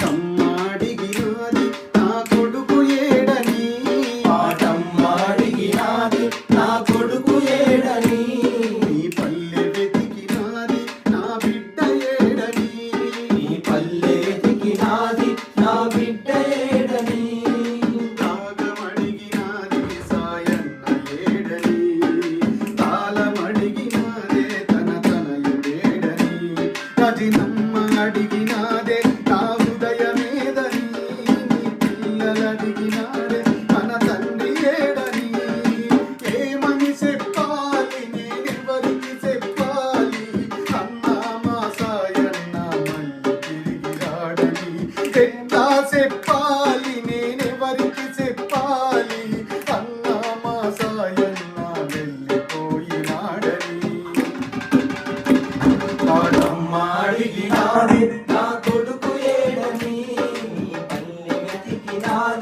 come. నాది నా కొడుకు ఏడని వెతికినాది.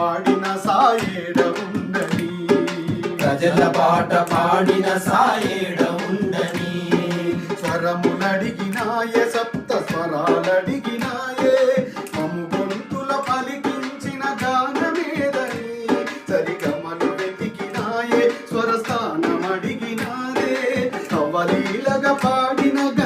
పాడిన సాయేడ ఉండని ప్రజల పాట పాడిన సాయేడ ఉండని స్వరములడిగినాయే సప్త స్వరాలడిగినాయే. మము గొంతుల పలికించిన గానమేదని. సరిగమలు వెతికినాయే స్వరస్థానం అడిగినారే కవలీలగా పాడిన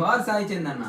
జోహార్ సాయి చంద్ అన్న